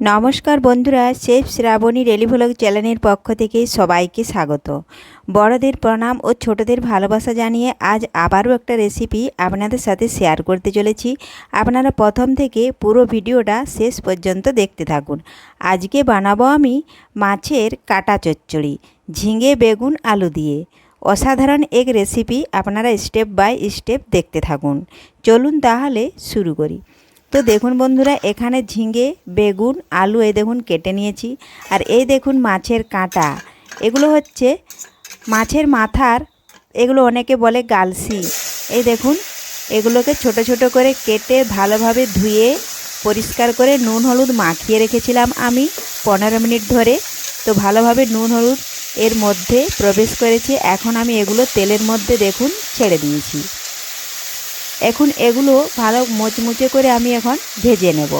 নমস্কার বন্ধুরা শেফ শ্রাবণী রেলিভ্লগ চ্যানেলের পক্ষ থেকে সবাইকে স্বাগত। বড়দের প্রণাম ও ছোটদের ভালোবাসা জানিয়ে আজ আবারও একটা রেসিপি আপনাদের সাথে শেয়ার করতে চলেছি। আপনারা প্রথম থেকে পুরো ভিডিওটা শেষ পর্যন্ত দেখতে থাকুন। আজকে বানাবো আমি মাছের কাটা চচ্চড়ি, ঝিঙে, বেগুন, আলু দিয়ে। অসাধারণ এক রেসিপি আপনারা স্টেপ বাই স্টেপ দেখতে থাকুন। চলুন তাহলে শুরু করি। তো দেখুন বন্ধুরা, এখানে ঝিঙে, বেগুন, আলু এই দেখুন কেটে নিয়েছি। আর এই দেখুন মাছের কাঁটা। এগুলো হচ্ছে মাছের মাথার, এগুলো অনেকে বলে গালসি। এই দেখুন, এগুলোকে ছোট ছোট করে কেটে ভালোভাবে ধুয়ে পরিষ্কার করে নুন, হলুদ মাখিয়ে রেখেছিলাম আমি পনেরো মিনিট ধরে। তো ভালোভাবে নুন, হলুদ এর মধ্যে প্রবেশ করেছে। এখন আমি এগুলো তেলের মধ্যে দেখুন ছেড়ে দিয়েছি। এখন এগুলো ভালো মুচমুচে করে আমি এখন ভেজে নেব।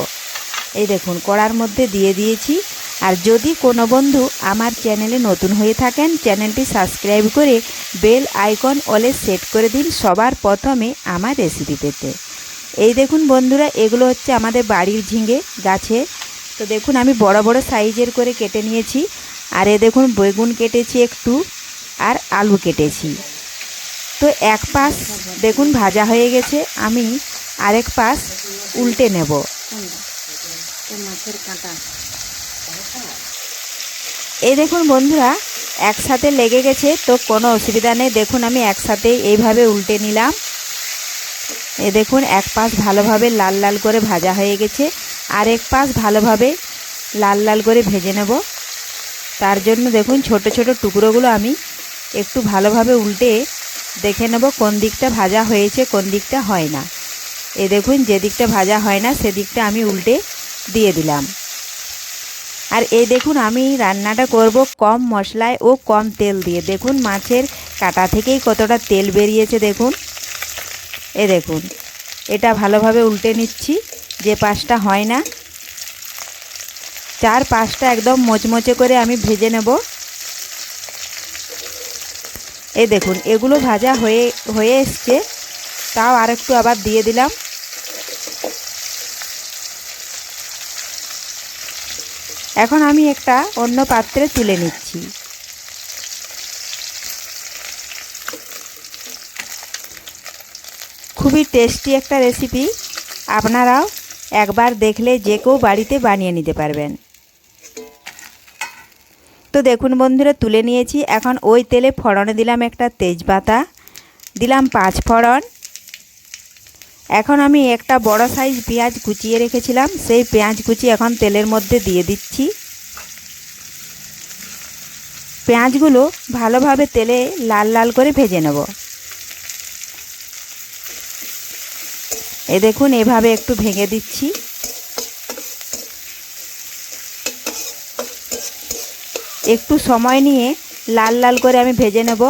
এই দেখুন, কড়ার মধ্যে দিয়ে দিয়েছি। আর যদি কোনো বন্ধু আমার চ্যানেলে নতুন হয়ে থাকেন, চ্যানেলটি সাবস্ক্রাইব করে বেল আইকন অলে সেট করে দিন সবার প্রথমে আমার রেসিপি পেতে। এই দেখুন বন্ধুরা, এগুলো হচ্ছে আমাদের বাড়ির ঝিঙে গাছে। তো দেখুন, আমি বড় বড় সাইজের করে কেটে নিয়েছি। আর এ দেখুন, বেগুন কেটেছি একটু আর আলু কেটেছি। তো এক পাশ দেখুন ভাজা হয়ে গেছে, আমি আরেক পাশ উল্টে নেব। এই দেখুন বন্ধুরা, একসাথে লেগে গেছে, তো কোনো অসুবিধা নেই। দেখুন, আমি একসাথে এইভাবে উল্টে নিলাম। এ দেখুন, এক পাশ ভালোভাবে লাল লাল করে ভাজা হয়ে গেছে আর এক পাশ ভালোভাবে লাল লাল করে ভেজে নেব। তার জন্য দেখুন, ছোট ছোট টুকরোগুলো আমি একটু ভালোভাবে উল্টে দেখে নেব কোন দিকটা ভাজা হয়েছে, কোন দিকটা হয় না। এ দেখুন, যে দিকটা ভাজা হয় না সেদিকটা আমি উল্টে দিয়ে দিলাম। আর এই দেখুন, আমি রান্নাটা করব কম মশলায় ও কম তেল দিয়ে। দেখুন, মাছের কাটা থেকেই কতটা তেল বেরিয়েছে, দেখুন। এ দেখুন, এটা ভালোভাবে উল্টে নিচ্ছি, যে পাশটা হয় না। চার পাঁচটা একদম মোচমোচে করে আমি ভেজে নেব। এই দেখুন, এগুলো ভাজা হয়ে হয়ে এসছে। তাও আর একটু আবার দিয়ে দিলাম। এখন আমি একটা অন্য পাত্রে তুলে নিচ্ছি। খুবই টেস্টি একটা রেসিপি। আপনারাও একবার দেখলে যে কেউ বাড়িতে বানিয়ে নিতে পারবেন। তো দেখুন বন্ধুরা, তুলে নিয়েছি। এখন ওই তেলে ফড়নে দিলাম একটা তেজপাতা, দিলাম পাঁচ ফড়ন। এখন আমি একটা বড় সাইজ পেঁয়াজ কুচিয়ে রেখেছিলাম, সেই পেঁয়াজ কুচি এখন তেলের মধ্যে দিয়ে দিচ্ছি। পেঁয়াজগুলো ভালোভাবে তেলে লাল লাল করে ভেজে নেব। এ দেখুন, এভাবে একটু ভেঙে দিচ্ছি। একটু সময় নিয়ে লাল লাল করে আমি ভেজে নেব।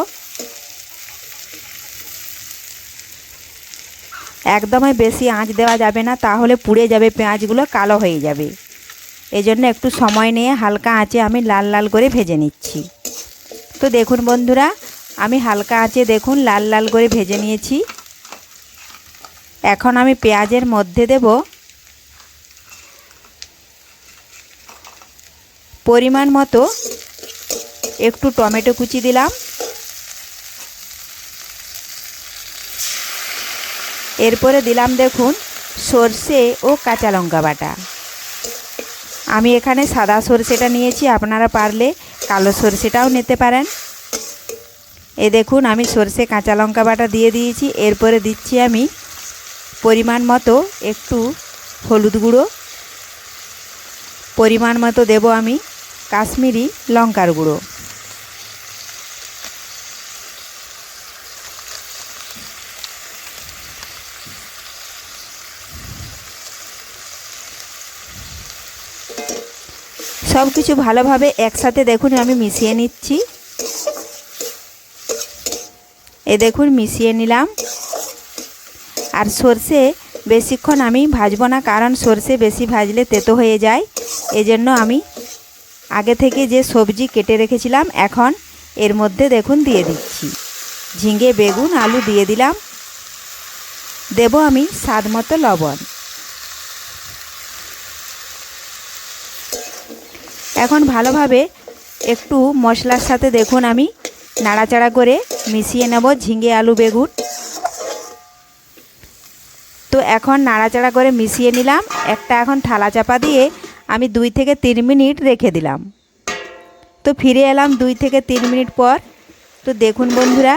একদমই বেশি আঁচ দেওয়া যাবে না, তাহলে পুড়ে যাবে, পেঁয়াজগুলো কালো হয়ে যাবে। এই জন্য একটু সময় নিয়ে হালকা আঁচে আমি লাল লাল করে ভেজে নিচ্ছি। তো দেখুন বন্ধুরা, আমি হালকা আঁচে দেখুন লাল লাল করে ভেজে নিয়েছি। এখন আমি পেঁয়াজের মধ্যে দেব পরিমাণ মতো একটু টমেটো কুচি দিলাম। এরপরে দিলাম দেখুন সর্ষে ও কাঁচা লঙ্কা বাটা। আমি এখানে সাদা সর্ষেটা নিয়েছি, আপনারা পারলে কালো সর্ষেটাও নিতে পারেন। এ দেখুন, আমি সর্ষে কাঁচা লঙ্কা বাটা দিয়ে দিয়েছি। এরপরে দিচ্ছি আমি পরিমাণ মতো একটু হলুদ গুঁড়ো। পরিমাণ মতো দেব আমি কাশ্মীরি লঙ্কার গুঁড়ো। সব কিছু ভালোভাবে একসাথে দেখুন, আমি মিশিয়ে নিচ্ছি। এ দেখুন, মিশিয়ে নিলাম। আর সর্ষে বেশিক্ষণ আমি ভাজবো না, কারণ সর্ষে বেশি ভাজলে তেতো হয়ে যায়। এজন্য আমি আগে থেকে যে সবজি কেটে রেখেছিলাম, এখন এর মধ্যে দেখুন দিয়ে দিচ্ছি। ঝিঙে, বেগুন, আলু দিয়ে দিলাম। দেব আমি স্বাদ মতো লবণ। এখন ভালোভাবে একটু মশলার সাথে দেখুন আমি নাড়াচাড়া করে মিশিয়ে নেব ঝিঙে আলু বেগুন। তো এখন নাড়াচাড়া করে মিশিয়ে নিলাম। একটা এখন থালা চাপা দিয়ে আমি দুই থেকে তিন মিনিট রেখে দিলাম। তো ফিরে এলাম দুই থেকে তিন মিনিট পর। তো দেখুন বন্ধুরা,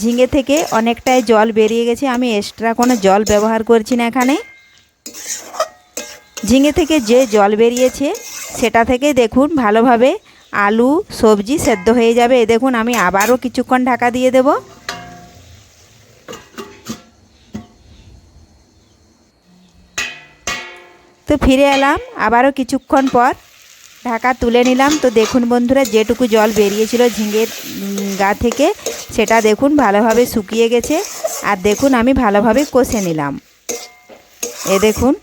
ঝিঙে থেকে অনেকটাই জল বেরিয়ে গেছে। আমি এক্সট্রা কোনো জল ব্যবহার করছি না এখানে। ঝিঙে থেকে যে জল বেরিয়েছে সেটা থেকে দেখুন ভালোভাবে আলু, সবজি সেদ্ধ হয়ে যাবে। এ দেখুন, আমি আবারও কিছুক্ষণ ঢাকা দিয়ে দেব। তো ফিরে এলাম, আবারও কিছুক্ষণ পর ঢাকা তুলে নিলাম। তো দেখুন বন্ধুরা, যেটুকু জল বেরিয়েছিল ঝিঙের গা থেকে, সেটা দেখুন ভালোভাবে শুকিয়ে গেছে। আর দেখুন, আমি ভালোভাবে কষে নিলাম। এ দেখুন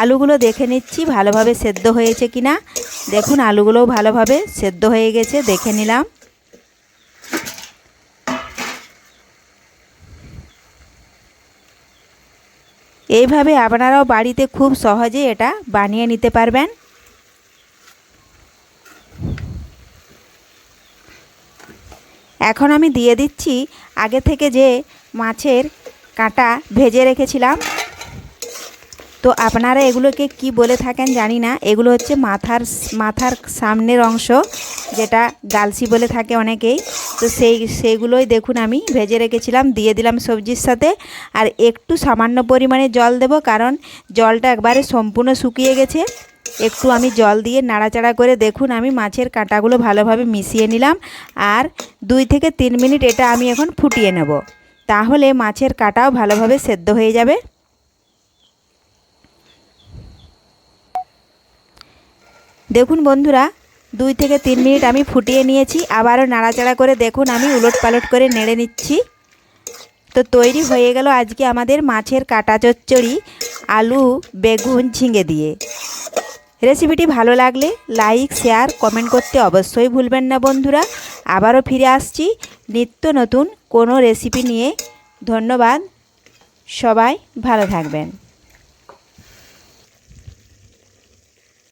আলুগুলো দেখে নিচ্ছি, ভালোভাবে সেদ্ধ হয়েছে কি না দেখুন, আলুগুলোও ভালোভাবে সেদ্ধ হয়ে গেছে, দেখে নিলাম। এইভাবে আপনারাও বাড়িতে খুব সহজে এটা বানিয়ে নিতে পারবেন। এখন আমি দিয়ে দিচ্ছি, আগে থেকে যে মাছের কাঁটা ভেজে রেখেছিলাম তো আপনারা এগুলোকে কি বলে থাকেন জানি না। এগুলো হচ্ছে মাথার মাথার সামনের অংশ, যেটা গালসি বলে থাকে অনেকেই। তো সেই সেইগুলোই দেখুন আমি ভেজে রেখেছিলাম, দিয়ে দিলাম সবজির সাথে। আর একটু সামান্য পরিমাণে জল দেব, কারণ জলটা একবারে সম্পূর্ণ শুকিয়ে গেছে। একটু আমি জল দিয়ে নাড়াচাড়া করে দেখুন আমি মাছের কাঁটাগুলো ভালোভাবে মিশিয়ে নিলাম। আর দুই থেকে তিন মিনিট এটা আমি এখন ফুটিয়ে নেব। তাহলে মাছের কাঁটাও ভালোভাবে সেদ্ধ হয়ে যাবে। দেখুন বন্ধুরা, দুই থেকে তিন মিনিট আমি ফুটিয়ে নিয়েছি, আবারও নাড়াচাড়া করে দেখুন আমি উলট পালট করে নেড়ে নিচ্ছি। তো তৈরি হয়ে গেল আজকে আমাদের মাছের কাটা চচ্চড়ি, আলু, বেগুন, ঝিঙে দিয়ে। রেসিপিটি ভালো লাগলে লাইক, শেয়ার, কমেন্ট করতে অবশ্যই ভুলবেন না বন্ধুরা। আবারও ফিরে আসছি নিত্য নতুন কোনো রেসিপি নিয়ে। ধন্যবাদ, সবাই ভালো থাকবেন।